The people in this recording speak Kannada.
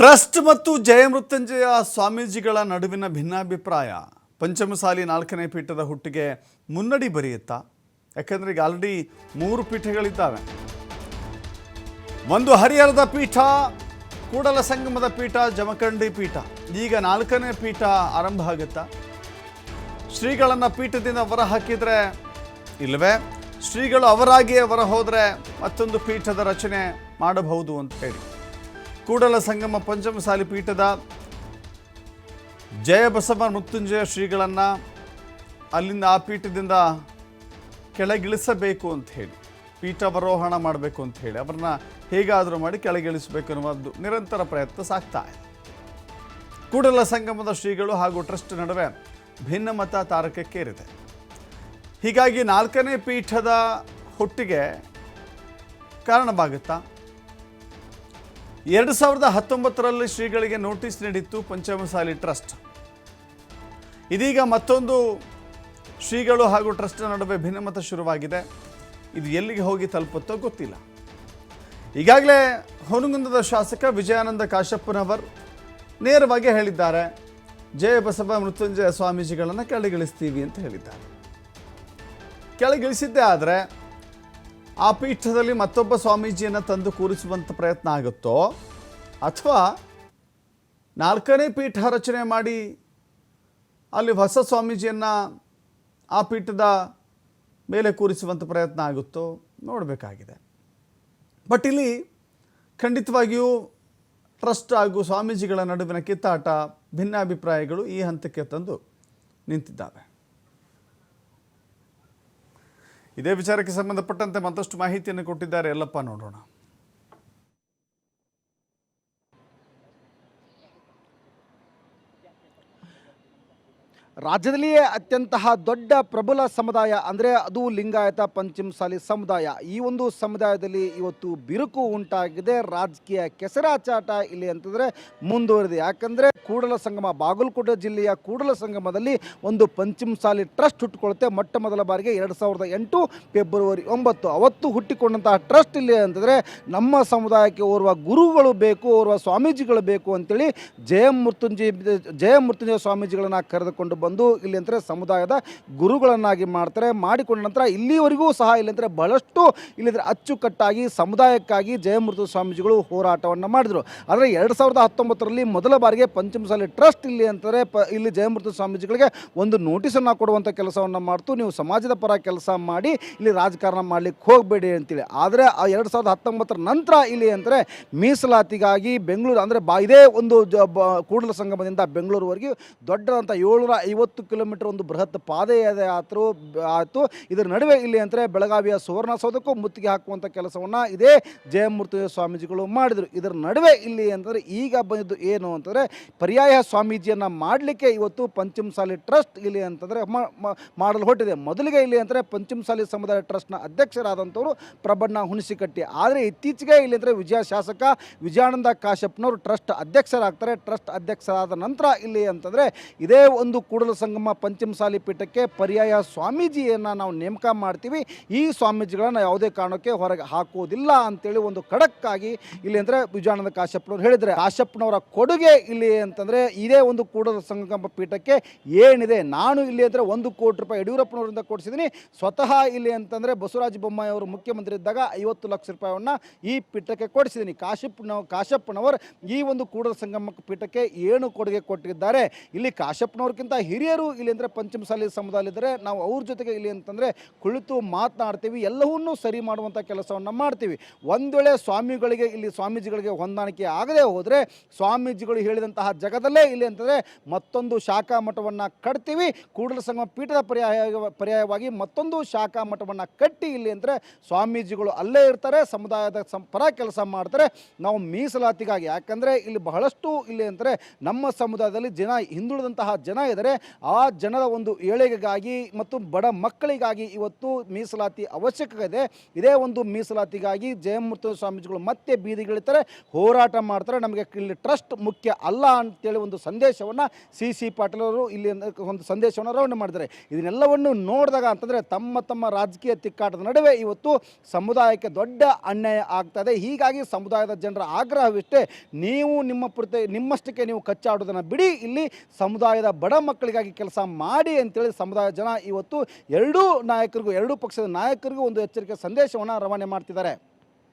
ಟ್ರಸ್ಟ್ ಮತ್ತು ಜಯಮೃತ್ಯುಂಜಯ ಸ್ವಾಮೀಜಿಗಳ ನಡುವಿನ ಭಿನ್ನಾಭಿಪ್ರಾಯ. ಪಂಚಮಸಾಲಿ ನಾಲ್ಕನೇ ಪೀಠದ ಹುಟ್ಟಿಗೆ ಮುನ್ನಡಿ ಬರೆಯುತ್ತಾ? ಯಾಕೆಂದರೆ ಈಗ ಆಲ್ರೆಡಿ ಮೂರು ಪೀಠಗಳಿದ್ದಾವೆ. ಒಂದು ಹರಿಹರದ ಪೀಠ, ಕೂಡಲ ಸಂಗಮದ ಪೀಠ, ಜಮಖಂಡಿ ಪೀಠ. ಈಗ ನಾಲ್ಕನೇ ಪೀಠ ಆರಂಭ ಆಗುತ್ತಾ? ಶ್ರೀಗಳನ್ನು ಪೀಠದಿಂದ ಹೊರ ಹಾಕಿದ್ರೆ ಇಲ್ಲವೇ ಶ್ರೀಗಳು ಅವರಾಗಿಯೇ ಹೊರ ಹೋದರೆ ಮತ್ತೊಂದು ಪೀಠದ ರಚನೆ ಮಾಡಬಹುದು ಅಂತ ಹೇಳಿ. ಕೂಡಲ ಸಂಗಮ ಪಂಚಮಸಾಲಿ ಪೀಠದ ಜಯಬಸವ ಮೃತ್ಯುಂಜಯ ಶ್ರೀಗಳನ್ನು ಅಲ್ಲಿಂದ ಆ ಪೀಠದಿಂದ ಕೆಳಗಿಳಿಸಬೇಕು ಅಂತ ಹೇಳಿ ಪೀಠಾವರೋಹಣ ಮಾಡಬೇಕು ಅಂತ ಹೇಳಿ, ಅವರನ್ನ ಹೇಗಾದರೂ ಮಾಡಿ ಕೆಳಗಿಳಿಸಬೇಕು ಅನ್ನುವುದು ನಿರಂತರ ಪ್ರಯತ್ನ ಸಾಗ್ತಾ ಇದೆ. ಕೂಡಲ ಸಂಗಮದ ಶ್ರೀಗಳು ಹಾಗೂ ಟ್ರಸ್ಟ್ ನಡುವೆ ಭಿನ್ನಮತ ತಾರಕಕ್ಕೇರಿದೆ. ಹೀಗಾಗಿ ನಾಲ್ಕನೇ ಪೀಠದ ಹುಟ್ಟಿಗೆ ಕಾರಣವಾಗುತ್ತಾ ಎರಡು ಸಾವಿರದ ಹತ್ತೊಂಬತ್ತರಲ್ಲಿ ಶ್ರೀಗಳಿಗೆ ನೋಟಿಸ್ ನೀಡಿತ್ತು ಪಂಚಮಸಾಲಿ ಟ್ರಸ್ಟ್. ಇದೀಗ ಮತ್ತೊಂದು ಶ್ರೀಗಳು ಹಾಗೂ ಟ್ರಸ್ಟ್ ನಡುವೆ ಭಿನ್ನಮತ ಶುರುವಾಗಿದೆ. ಇದು ಎಲ್ಲಿಗೆ ಹೋಗಿ ತಲುಪುತ್ತೋ ಗೊತ್ತಿಲ್ಲ. ಈಗಾಗಲೇ ಹೊನಗುಂದದ ಶಾಸಕ ವಿಜಯಾನಂದ ಕಾಶಪ್ಪನವರ್ ನೇರವಾಗಿ ಹೇಳಿದ್ದಾರೆ, ಜಯ ಬಸವ ಮೃತ್ಯುಂಜಯ ಸ್ವಾಮೀಜಿಗಳನ್ನು ಕೆಳಗಿಳಿಸ್ತೀವಿ ಅಂತ ಹೇಳಿದ್ದಾರೆ. ಕೆಳಗಿಳಿಸಿದ್ದೇ ಆದರೆ ಆ ಪೀಠದಲ್ಲಿ ಮತ್ತೊಬ್ಬ ಸ್ವಾಮೀಜಿಯನ್ನು ತಂದು ಕೂರಿಸುವಂಥ ಪ್ರಯತ್ನ ಆಗುತ್ತೋ? ಅಥವಾ ನಾಲ್ಕನೇ ಪೀಠ ರಚನೆ ಮಾಡಿ ಅಲ್ಲಿ ಹೊಸ ಸ್ವಾಮೀಜಿಯನ್ನು ಆ ಪೀಠದ ಮೇಲೆ ಕೂರಿಸುವಂಥ ಪ್ರಯತ್ನ ಆಗುತ್ತೋ? ನೋಡಬೇಕಾಗಿದೆ. ಬಟ್ ಇಲ್ಲಿ ಖಂಡಿತವಾಗಿಯೂ ಟ್ರಸ್ಟ್ ಹಾಗೂ ಸ್ವಾಮೀಜಿಗಳ ನಡುವಿನ ಕಿತ್ತಾಟ, ಭಿನ್ನಾಭಿಪ್ರಾಯಗಳು ಈ ಹಂತಕ್ಕೆ ತಂದು ನಿಂತಿದ್ದಾವೆ. ಇದೇ ವಿಚಾರಕ್ಕೆ ಸಂಬಂಧಪಟ್ಟಂತೆ ಮತ್ತಷ್ಟು ಮಾಹಿತಿಯನ್ನು ಕೊಟ್ಟಿದ್ದಾರೆ. ಎಲ್ಲಪ್ಪ ನೋಡೋಣ. ರಾಜ್ಯದಲ್ಲಿಯೇ ಅತ್ಯಂತಹ ದೊಡ್ಡ ಪ್ರಬಲ ಸಮುದಾಯ ಅಂದರೆ ಅದು ಲಿಂಗಾಯತ ಪಂಚಮಸಾಲಿ ಸಮುದಾಯ. ಈ ಒಂದು ಸಮುದಾಯದಲ್ಲಿ ಇವತ್ತು ಬಿರುಕು ಉಂಟಾಗಿದೆ. ರಾಜಕೀಯ ಕೆಸರಾಚಾಟ ಇಲ್ಲಿ ಅಂತಂದರೆ ಮುಂದುವರಿದೆ ಯಾಕಂದರೆ ಕೂಡಲ ಸಂಗಮ, ಬಾಗಲಕೋಟೆ ಜಿಲ್ಲೆಯ ಕೂಡಲ ಸಂಗಮದಲ್ಲಿ ಒಂದು ಪಂಚಮಸಾಲಿ ಟ್ರಸ್ಟ್ ಹುಟ್ಟಿಕೊಳ್ಳುತ್ತೆ. ಮೊಟ್ಟ ಮೊದಲ ಬಾರಿಗೆ ಎರಡು ಸಾವಿರದ ಎಂಟು ಫೆಬ್ರವರಿ ಒಂಬತ್ತು. ಅವತ್ತು ಹುಟ್ಟಿಕೊಂಡಂತಹ ಟ್ರಸ್ಟ್ ಇಲ್ಲಿ ಅಂತಂದರೆ ನಮ್ಮ ಸಮುದಾಯಕ್ಕೆ ಓರ್ವ ಗುರುಗಳು ಬೇಕು, ಓರ್ವ ಸ್ವಾಮೀಜಿಗಳು ಬೇಕು ಅಂತೇಳಿ ಜಯ ಮೃತ್ಯುಂಜಯ ಜಯ ಮೃತ್ಯುಂಜಯ ಸ್ವಾಮೀಜಿಗಳನ್ನು ಕರೆದುಕೊಂಡು ಬಂದು ಇಲ್ಲಿ ಅಂದರೆ ಸಮುದಾಯದ ಗುರುಗಳನ್ನಾಗಿ ಮಾಡ್ತಾರೆ, ಮಾಡಿಕೊಂಡ ನಂತರ ಇಲ್ಲಿವರೆಗೂ ಸಹ ಇಲ್ಲಿ ಅಂದರೆ ಬಹಳಷ್ಟು ಇಲ್ಲಿದ್ರೆ ಅಚ್ಚುಕಟ್ಟಾಗಿ ಸಮುದಾಯಕ್ಕಾಗಿ ಜಯಮೃತ ಸ್ವಾಮೀಜಿಗಳು ಹೋರಾಟವನ್ನು ಮಾಡಿದರು. ಆದರೆ ಎರಡು ಸಾವಿರದ ಹತ್ತೊಂಬತ್ತರಲ್ಲಿ ಮೊದಲ ಬಾರಿಗೆ ಪಂಚಮಸಾಲಿ ಟ್ರಸ್ಟ್ ಇಲ್ಲಿ ಅಂತಾರೆ ಪ, ಇಲ್ಲಿ ಜಯಮೃತ ಸ್ವಾಮೀಜಿಗಳಿಗೆ ಒಂದು ನೋಟಿಸನ್ನು ಕೊಡುವಂಥ ಕೆಲಸವನ್ನು ಮಾಡ್ತು. ನೀವು ಸಮಾಜದ ಪರ ಕೆಲಸ ಮಾಡಿ ಇಲ್ಲಿ ರಾಜಕಾರಣ ಮಾಡಲಿಕ್ಕೆ ಹೋಗಬೇಡಿ ಅಂತೇಳಿ ಆದರೆ ಆ ಎರಡು ಸಾವಿರದ ಹತ್ತೊಂಬತ್ತರ ನಂತರ ಇಲ್ಲಿ ಅಂದರೆ ಮೀಸಲಾತಿಗಾಗಿ ಬೆಂಗಳೂರು ಅಂದರೆ ಬಾ, ಇದೇ ಒಂದು ಜ ಕೂಡಲ ಸಂಗಮದಿಂದ ಬೆಂಗಳೂರುವರೆಗೆ ದೊಡ್ಡದಂಥ ಏಳ್ನೂರ ಐವತ್ತು ಕಿಲೋಮೀಟರ್ ಒಂದು ಬೃಹತ್ ಪಾದಯಾತ್ರೆ ಆದರೂ ಆಯಿತು. ಇದರ ನಡುವೆ ಇಲ್ಲಿ ಅಂದರೆ ಬೆಳಗಾವಿಯ ಸುವರ್ಣಸೌಧಕ್ಕೂ ಮುತ್ತಿಗೆ ಹಾಕುವಂಥ ಕೆಲಸವನ್ನು ಇದೇ ಜಯಮೂರ್ತಿ ಸ್ವಾಮೀಜಿಗಳು ಮಾಡಿದರು. ಇದರ ನಡುವೆ ಇಲ್ಲಿ ಅಂತಂದರೆ ಈಗ ಬಂದಿದ್ದು ಏನು ಅಂತಂದರೆ ಪರ್ಯಾಯ ಸ್ವಾಮೀಜಿಯನ್ನು ಮಾಡಲಿಕ್ಕೆ ಇವತ್ತು ಪಂಚಮಸಾಲಿ ಟ್ರಸ್ಟ್ ಇಲ್ಲಿ ಅಂತಂದರೆ ಮಾಡಲು ಹೊಟ್ಟಿದೆ ಮೊದಲಿಗೆ ಇಲ್ಲಿ ಅಂದರೆ ಪಂಚಮಸಾಲಿ ಸಮುದಾಯ ಟ್ರಸ್ಟ್ನ ಅಧ್ಯಕ್ಷರಾದಂಥವರು ಪ್ರಬಣ್ಣ ಹುಣಸಿಕಟ್ಟಿ. ಆದರೆ ಇತ್ತೀಚೆಗೆ ಇಲ್ಲಿ ಅಂದರೆ ವಿಜಯ ಶಾಸಕ ವಿಜಯಾನಂದ ಕಾಶ್ಯಪ್ನವರು ಟ್ರಸ್ಟ್ ಅಧ್ಯಕ್ಷರಾಗ್ತಾರೆ. ಟ್ರಸ್ಟ್ ಅಧ್ಯಕ್ಷರಾದ ನಂತರ ಇಲ್ಲಿ ಅಂತಂದರೆ ಇದೇ ಒಂದು ಕೂಡಲ ಸಂಗಮ ಪಂಚಮಸಾಲಿ ಪೀಠಕ್ಕೆ ಪರ್ಯಾಯ ಸ್ವಾಮೀಜಿಯನ್ನು ನಾವು ನೇಮಕ ಮಾಡ್ತೀವಿ. ಈ ಸ್ವಾಮೀಜಿಗಳನ್ನು ಯಾವುದೇ ಕಾರಣಕ್ಕೆ ಹೊರಗೆ ಹಾಕುವುದಿಲ್ಲ ಅಂತೇಳಿ ಒಂದು ಖಡಕ್ಕಾಗಿ ಇಲ್ಲಿ ಅಂದರೆ ವಿಜಯಾನಂದ ಕಾಶಪ್ಪನವರು ಹೇಳಿದರೆ. ಕಾಶಪ್ಪನವರ ಕೊಡುಗೆ ಇಲ್ಲಿ ಅಂತಂದರೆ ಇದೇ ಒಂದು ಕೂಡಲ ಸಂಗಮ ಪೀಠಕ್ಕೆ ಏನಿದೆ? ನಾನು ಇಲ್ಲಿ ಅಂದರೆ ಒಂದು ಕೋಟಿ ರೂಪಾಯಿ ಯಡಿಯೂರಪ್ಪನವರಿಂದ ಕೊಡಿಸಿದ್ದೀನಿ. ಸ್ವತಃ ಇಲ್ಲಿ ಅಂತಂದರೆ ಬಸವರಾಜ ಬೊಮ್ಮಾಯಿ ಅವರು ಮುಖ್ಯಮಂತ್ರಿ ಇದ್ದಾಗ ಐವತ್ತು ಲಕ್ಷ ರೂಪಾಯಿಯನ್ನು ಈ ಪೀಠಕ್ಕೆ ಕೊಡಿಸಿದ್ದೀನಿ. ಕಾಶಪ್ಪನ ಕಾಶಪ್ಪನವರು ಈ ಒಂದು ಕೂಡಲ ಸಂಗಮ ಪೀಠಕ್ಕೆ ಏನು ಕೊಡುಗೆ ಕೊಟ್ಟಿದ್ದಾರೆ? ಇಲ್ಲಿ ಕಾಶ್ಯಪ್ಪನವ್ರಿಗಿಂತ ಹಿರಿಯರು ಇಲ್ಲಿ ಅಂದರೆ ಪಂಚಮಸಾಲಿ ಸಮುದಾಯದಲ್ಲಿದ್ದರೆ ನಾವು ಅವ್ರ ಜೊತೆಗೆ ಇಲ್ಲಿ ಅಂತಂದರೆ ಕುಳಿತು ಮಾತನಾಡ್ತೀವಿ, ಎಲ್ಲವನ್ನೂ ಸರಿ ಮಾಡುವಂಥ ಕೆಲಸವನ್ನು ಮಾಡ್ತೀವಿ. ಒಂದು ವೇಳೆ ಸ್ವಾಮಿಗಳಿಗೆ ಇಲ್ಲಿ ಸ್ವಾಮೀಜಿಗಳಿಗೆ ಹೊಂದಾಣಿಕೆ ಆಗದೆ ಹೋದರೆ ಸ್ವಾಮೀಜಿಗಳು ಹೇಳಿದಂತಹ ಜಗದಲ್ಲೇ ಇಲ್ಲಿ ಅಂತಂದರೆ ಮತ್ತೊಂದು ಶಾಖಾ ಮಠವನ್ನು ಕಟ್ತೀವಿ. ಕೂಡಲ ಸಂಗಮ ಪೀಠದ ಪರ್ಯಾಯ ಪರ್ಯಾಯವಾಗಿ ಮತ್ತೊಂದು ಶಾಖಾ ಮಠವನ್ನು ಕಟ್ಟಿ ಇಲ್ಲಿ ಅಂದರೆ ಸ್ವಾಮೀಜಿಗಳು ಅಲ್ಲೇ ಇರ್ತಾರೆ, ಸಮುದಾಯದ ಸಂ, ಪರ ಕೆಲಸ ಮಾಡ್ತಾರೆ. ನಾವು ಮೀಸಲಾತಿಗಾಗಿ, ಯಾಕಂದರೆ ಇಲ್ಲಿ ಬಹಳಷ್ಟು ಇಲ್ಲಿ ಅಂದರೆ ನಮ್ಮ ಸಮುದಾಯದಲ್ಲಿ ಜನ ಹಿಂದುಳಿದಂತಹ ಜನ ಇದ್ದಾರೆ ಆ ಜನರ ಒಂದು ಏಳಿಗೆಗಾಗಿ ಮತ್ತು ಬಡ ಮಕ್ಕಳಿಗಾಗಿ ಇವತ್ತು ಮೀಸಲಾತಿ ಅವಶ್ಯಕತೆ. ಇದೆ ಒಂದು ಮೀಸಲಾತಿಗಾಗಿ ಜಯಮೂರ್ತಿ ಸ್ವಾಮೀಜಿಗಳು ಮತ್ತೆ ಬೀದಿಗಿಳಿತಾರೆ, ಹೋರಾಟ ಮಾಡ್ತಾರೆ. ನಮಗೆ ಇಲ್ಲಿ ಟ್ರಸ್ಟ್ ಮುಖ್ಯ ಅಲ್ಲ ಅಂತೇಳಿ ಒಂದು ಸಂದೇಶವನ್ನು ಸಿ ಸಿ ಪಾಟೀಲರು ಇಲ್ಲಿ ಒಂದು ಸಂದೇಶವನ್ನು ರವಾನೆ ಮಾಡಿದ್ದಾರೆ. ಇದನ್ನೆಲ್ಲವನ್ನು ನೋಡಿದಾಗ ಅಂತಂದರೆ ತಮ್ಮ ತಮ್ಮ ರಾಜಕೀಯ ತಿಕ್ಕಾಟದ ನಡುವೆ ಇವತ್ತು ಸಮುದಾಯಕ್ಕೆ ದೊಡ್ಡ ಅನ್ಯಾಯ ಆಗ್ತದೆ. ಹೀಗಾಗಿ ಸಮುದಾಯದ ಜನರ ಆಗ್ರಹವಿಷ್ಟೇ, ನೀವು ನಿಮ್ಮ ಪ್ರತಿ ನಿಮ್ಮಷ್ಟಕ್ಕೆ ನೀವು ಕಚ್ಚಾಡೋದನ್ನು ಬಿಡಿ. ಇಲ್ಲಿ ಸಮುದಾಯದ ಬಡ ಮಕ್ಕಳಿಗಾಗಿ ಕೆಲಸ ಮಾಡಿ ಅಂತೇಳಿ ಸಮುದಾಯ ಜನ ಇವತ್ತು ಎರಡೂ ನಾಯಕರಿಗೂ, ಎರಡೂ ಪಕ್ಷದ ನಾಯಕರಿಗೂ ಒಂದು ಎಚ್ಚರಿಕೆ ಸಂದೇಶವನ್ನು ರವಾನೆ ಮಾಡ್ತಿದ್ದಾರೆ.